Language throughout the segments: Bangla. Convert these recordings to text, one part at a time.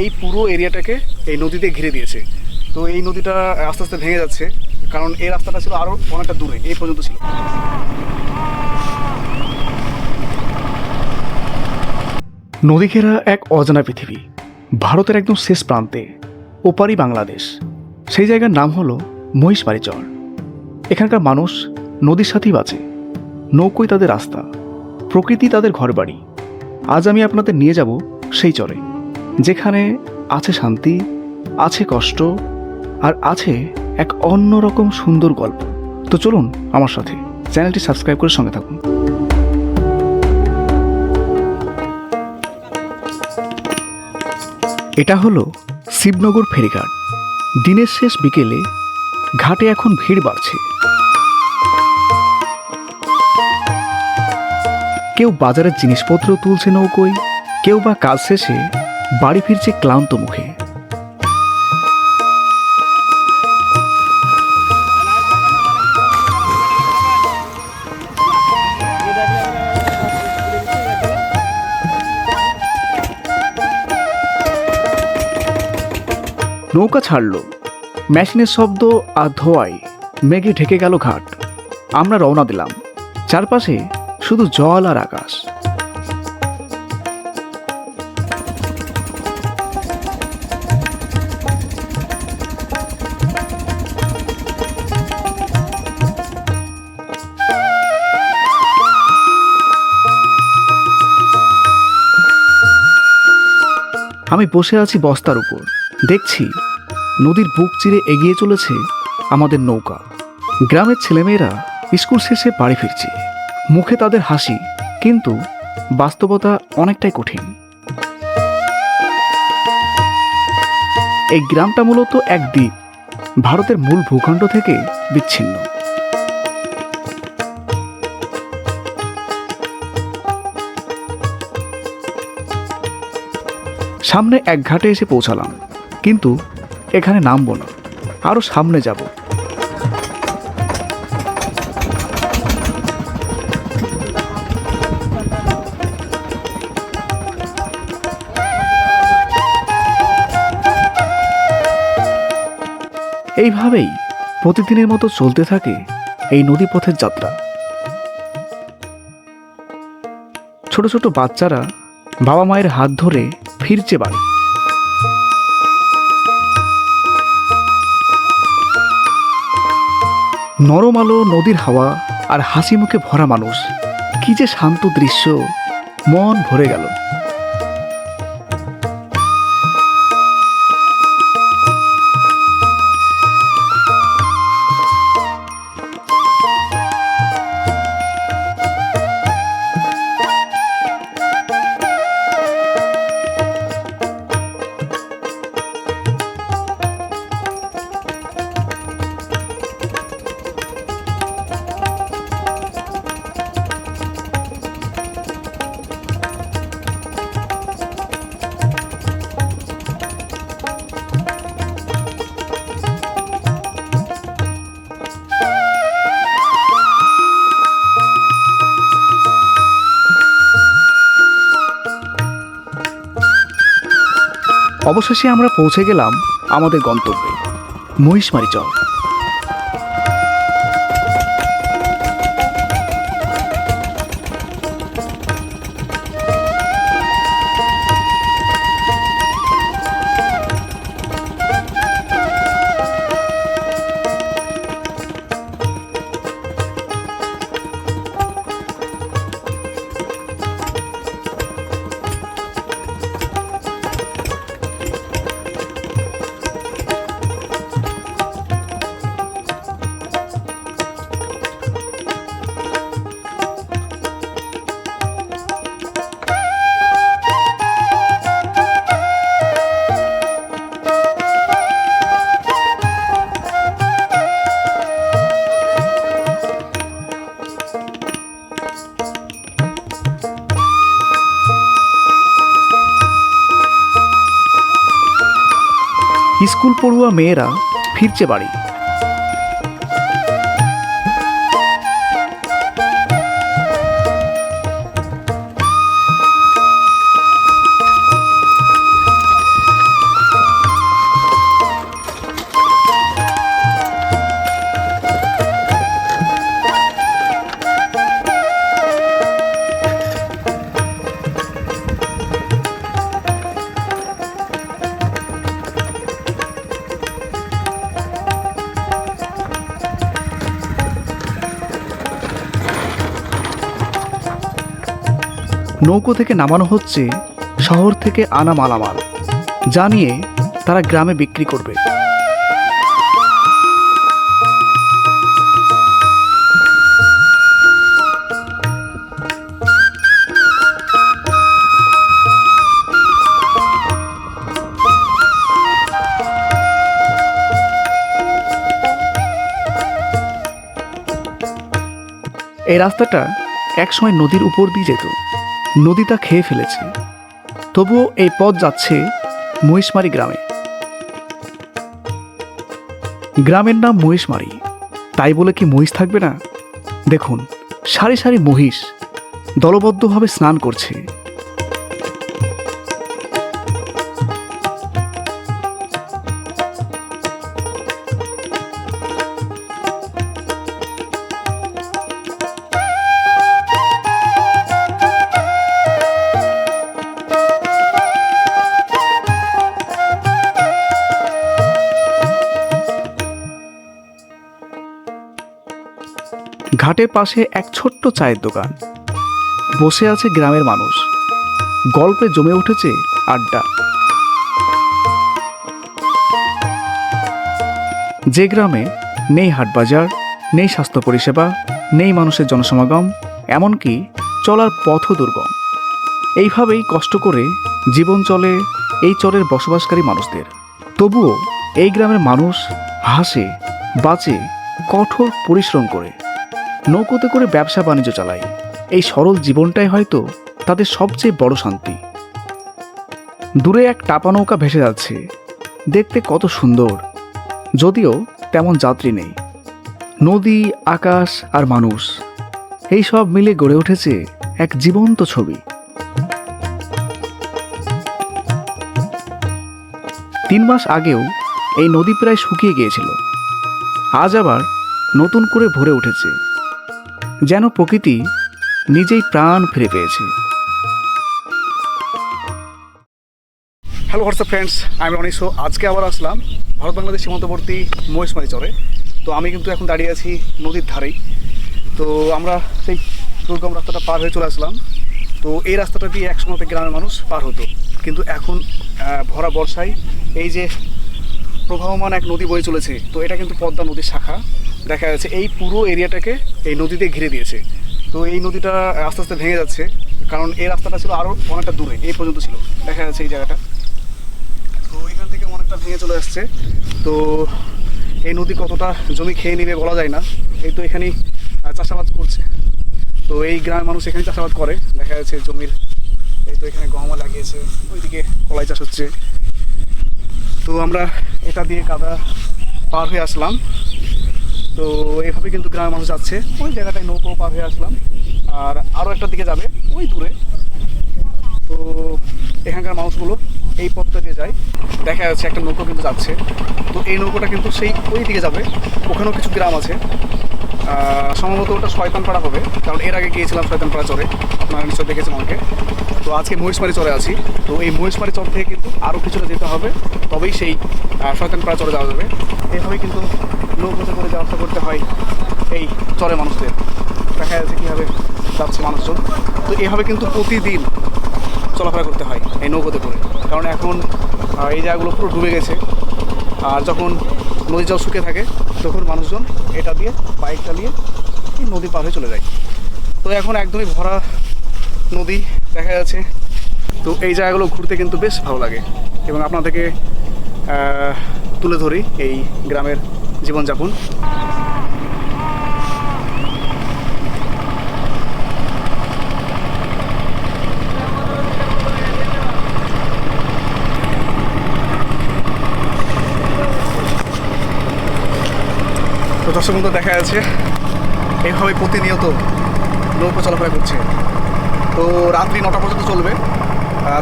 এই পুরো এরিয়াটাকে এই নদীতে ঘিরে দিয়েছে। তো এই নদীটা আস্তে আস্তে ভেঙে যাচ্ছে, কারণ এই রাস্তাটা ছিল আরও অনেকটা দূরে, এই পর্যন্ত ছিল। নদী ঘেরা এক অজানা পৃথিবী, ভারতের একদম শেষ প্রান্তে ওপারই বাংলাদেশ। সেই জায়গার নাম হলো মহিষমারি চর এখানকার মানুষ নদীর সাথেই বাঁচে, নৌকোই তাদের রাস্তা, প্রকৃতি তাদের ঘরবাড়ি। আজ আমি আপনাদের নিয়ে যাব সেই চরে। যেখানে আছে শান্তি, আছে কষ্ট, আর আছে এক অন্যরকম সুন্দর গল্প। তো চলুন আমার সাথে চ্যানেলটি সাবস্ক্রাইব করে সঙ্গে থাকুন। এটা হলো শিবনগর ফেরিঘাট। দিনের শেষ বিকেলে ঘাটে এখন ভিড় বাড়ছে। কেউ বাজারের জিনিসপত্র তুলছে নৌকোয়, কেউ বা কাজ শেষে বাড়ি ফিরছে ক্লান্ত মুখে। নৌকা ছাড়লো। মেশিনের শব্দ আর ধোয়ায় মেঘে ঢেকে গেল ঘাট। আমরা রওনা দিলাম। চারপাশে শুধু জল আর আকাশ। আমি বসে আছি বস্তার উপর। দেখছি নদীর বুক চিরে এগিয়ে চলেছে আমাদের নৌকা। গ্রামের ছেলেমেয়েরা স্কুল শেষে বাড়ি ফিরছে। মুখে তাদের হাসি, কিন্তু বাস্তবতা অনেকটাই কঠিন। এই গ্রামটা মূলত এক দ্বীপ, ভারতের মূল ভূখণ্ড থেকে বিচ্ছিন্ন। সামনে এক ঘাটে এসে পৌঁছালাম। কিন্তু এখানে নামবো না। আরও সামনে যাব। এইভাবেই প্রতিদিনের মতো চলতে থাকে এই নদীপথের যাত্রা। ছোট ছোট বাচ্চারা বাবা মায়ের হাত ধরে ফিরছে বাড়ি। নরম আলো, নদীর হাওয়া আর হাসি মুখে ভরা মানুষ। কি যে শান্ত দৃশ্য, মন ভরে গেল। অবশেষে আমরা পৌঁছে গেলাম আমাদের গন্তব্যে। মহিষমারি চর স্কুল পড়ুয়া মেয়েরা ফিরছে বাড়ি। নৌকো থেকে নামানো হচ্ছে শহর থেকে আনা মালামাল, যা নিয়ে তারা গ্রামে বিক্রি করবে। এই রাস্তাটা একসময় নদীর উপর দিয়ে যেত। নদী তা খেয়ে ফেলেছে। তবুও এই পথ যাচ্ছে মহিষমারি গ্রামে। গ্রামের নাম মহিষমারি। তাই বলে কি মহিষ থাকবে না? দেখুন, সারি সারি মহিষ দলবদ্ধভাবে স্নান করছে। ঘাটের পাশে এক ছোট্ট চায়ের দোকান। বসে আছে গ্রামের মানুষ। গল্পে জমে উঠেছে আড্ডা। যে গ্রামে নেই হাটবাজার নেই স্বাস্থ্য পরিষেবা, নেই মানুষের জনসমাগম, এমনকি চলার পথও দুর্গম। এইভাবেই কষ্ট করে জীবন চলে এই চরের বসবাসকারী মানুষদের। তবুও এই গ্রামের মানুষ হাসে, বাঁচে, কঠোর পরিশ্রম করে। নৌকোতে করে ব্যবসা বাণিজ্য চালায় এই সরল জীবনটাই হয়তো তাদের সবচেয়ে বড় শান্তি। দূরে এক টাপা নৌকা ভেসে যাচ্ছে। দেখতে কত সুন্দর। যদিও তেমন যাত্রী নেই। নদী, আকাশ আর মানুষ, এই সব মিলে গড়ে উঠেছে এক জীবন্ত ছবি। তিন মাস আগেও এই নদী প্রায় শুকিয়ে গিয়েছিল। আজ আবার নতুন করে ভরে উঠেছে। যেন প্রকৃতি নিজেই প্রাণ ফিরে পেয়েছে। হ্যালো হোয়াটসঅ্যাপ ফ্রেন্ডস আমি অনিশো আজকে আবার আসলাম ভারত বাংলাদেশ সীমান্তবর্তী মহেশমারি চরে। তো আমি কিন্তু এখন দাঁড়িয়ে আছি নদীর ধারেই। তো আমরা সেই দুর্গম রাস্তাটা পার হয়ে চলে আসলাম। তো এই রাস্তাটা দিয়ে একসময় গ্রামের মানুষ পার হতো। কিন্তু এখন ভরা বর্ষায় এই যে প্রবাহমান এক নদী বয়ে চলেছে। তো এটা কিন্তু পদ্মা নদীর শাখা। দেখা যাচ্ছে এই পুরো এরিয়াটাকে এই নদীতে ঘিরে দিয়েছে। তো এই নদীটা আস্তে আস্তে ভেঙে যাচ্ছে, কারণ এই রাস্তাটা ছিল আরও অনেকটা দূরে, এই পর্যন্ত ছিল। দেখা যাচ্ছে এই জায়গাটা। তো এখান থেকে অনেকটা ভেঙে চলে আসছে। তো এই নদী কতটা জমি খেয়ে নেবে বলা যায় না। এই তো এখানেই চাষাবাদ করছে। তো এই গ্রামের মানুষ এখানে চাষাবাদ করে। দেখা যাচ্ছে জমির, এই তো এখানে গহমা লাগিয়েছে, ওইদিকে কলাই চাষ হচ্ছে। তো আমরা এটা দিয়ে কাদা পার হয়ে আসলাম। তো এভাবে কিন্তু গ্রামের মানুষ যাচ্ছে। ওই জায়গাটায় নৌকো পার হয়ে আসলাম। আর আরও একটা দিকে যাবে, ওই দূরে। তো এখানকার মানুষগুলো এই পথটা দিয়ে যায়। দেখা যাচ্ছে একটা নৌকো কিন্তু যাচ্ছে। তো এই নৌকোটা কিন্তু সেই ওই দিকে যাবে। ওখানেও কিছু গ্রাম আছে। সম্ভবত ওটা শয়তানপাড়া হবে, কারণ এর আগে গিয়েছিলাম শয়তানপাড়া চরে, আপনারা নিশ্চয় দেখেছেন আমাকে তো আজকে মহিষমারি চরে আছি, তো এই মহিষমারি চর থেকে কিন্তু আরও কিছুটা যেতে হবে, তবেই সেই শয়তানপাড়া চরে যাওয়া যাবে। এভাবেই কিন্তু নৌকোতে করে যাওয়া করতে হয় এই চরে মানুষদের। দেখা যাচ্ছে কীভাবে যাচ্ছে মানুষজন। তো এভাবে কিন্তু প্রতিদিন চলাফেরা করতে হয় এই নৌকোতে করে। কারণ এখন এই জায়গাগুলো পুরো ডুবে গেছে। আর যখন নদী জল শুকিয়ে থাকে, তখন মানুষজন এটা দিয়ে বাইক চালিয়ে এই নদী পার হয়ে চলে যায়। তো এখন একদমই ভরা নদী দেখা যাচ্ছে। তো এই জায়গাগুলো ঘুরতে কিন্তু বেশ ভালো লাগে। এবং আপনাদেরকে তুলে ধরি এই গ্রামের জীবনযাপন। তো দর্শক বন্ধু দেখা যাচ্ছে। এইভাবে প্রতিনিয়ত নৌকো চলাফেরা করছে। তো রাত্রি নটা পর্যন্ত চলবে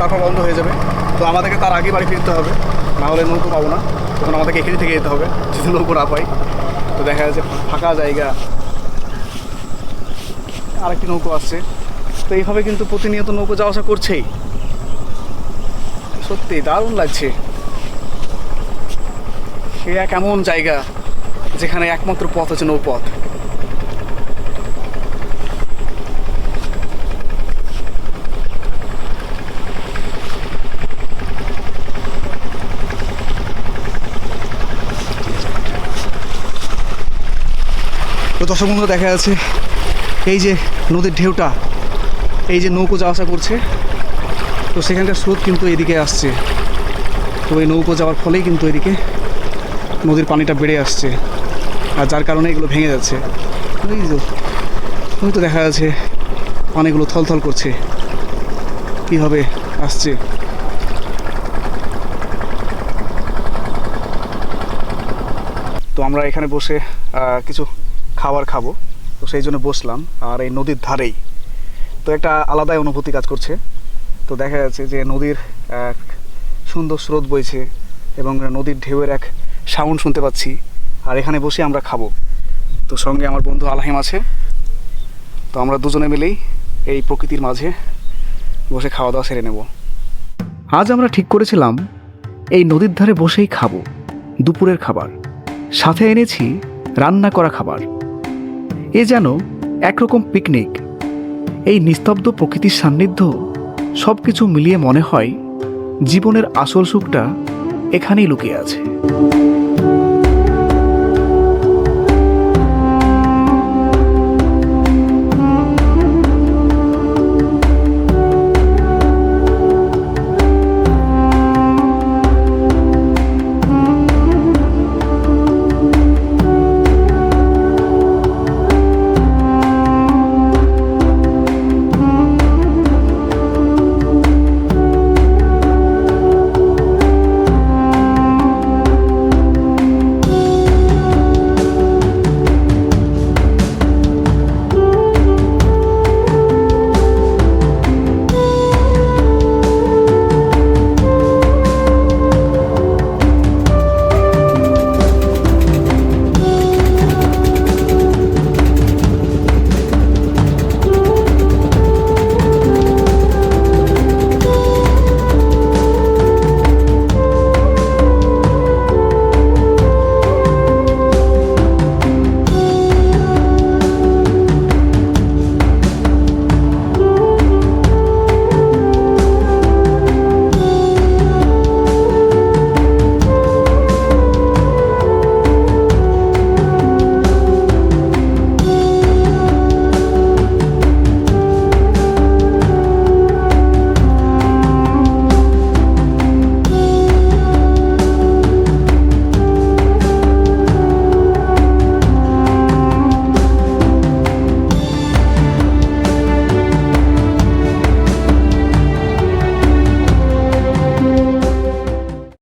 তারপর বন্ধ হয়ে যাবে। তো আমাদেরকে তার আগে বাড়ি ফিরতে হবে, না হলে নৌকো পাবো না। তখন আমাদেরকে এখানে থেকে যেতে হবে, যদি নৌকো না পাই। তো দেখা যাচ্ছে ফাঁকা জায়গা। আরেকটি নৌকো আসছে। তো এইভাবে কিন্তু প্রতিনিয়ত নৌকো যাওয়া আসা করছেই। সত্যি দারুণ লাগছে। সে এক এমন জায়গা। যেখানে একমাত্র পথ হচ্ছে নৌপথ। তো দর্শক বন্ধু দেখা যাচ্ছে এই যে নদীর ঢেউটা, এই যে নৌকো যাওয়া আসা করছে, তো সেখানকার স্রোত কিন্তু এদিকে আসছে। তো এই নৌকো যাওয়ার ফলেই কিন্তু এদিকে নদীর পানিটা বেড়ে আসছে। আর যার কারণে এগুলো ভেঙে যাচ্ছে। ওই তো দেখা যাচ্ছে পানিগুলো থলথল করছে। কীভাবে আসছে। তো আমরা এখানে বসে কিছু খাবার খাব। তো সেই জন্য বসলাম, আর এই নদীর ধারেই। তো একটা আলাদাই অনুভূতি কাজ করছে। তো দেখা যাচ্ছে যে নদীর এক সুন্দর স্রোত বইছে এবং নদীর ঢেউয়ের এক সাউন্ড শুনতে পাচ্ছি। আর এখানে বসে আমরা খাব। তো সঙ্গে আমার বন্ধু আলহিম আছে। তো আমরা দুজনে মিলেই এই প্রকৃতির মাঝে বসে খাওয়া দাওয়া সেরে নেব। আজ আমরা ঠিক করেছিলাম এই নদীর ধারে বসেই খাব দুপুরের খাবার। সাথে এনেছি রান্না করা খাবার। এ যেন একরকম পিকনিক এই নিস্তব্ধ প্রকৃতির সান্নিধ্য সব কিছু মিলিয়ে মনে হয় জীবনের আসল সুখটা এখানেই লুকিয়ে আছে।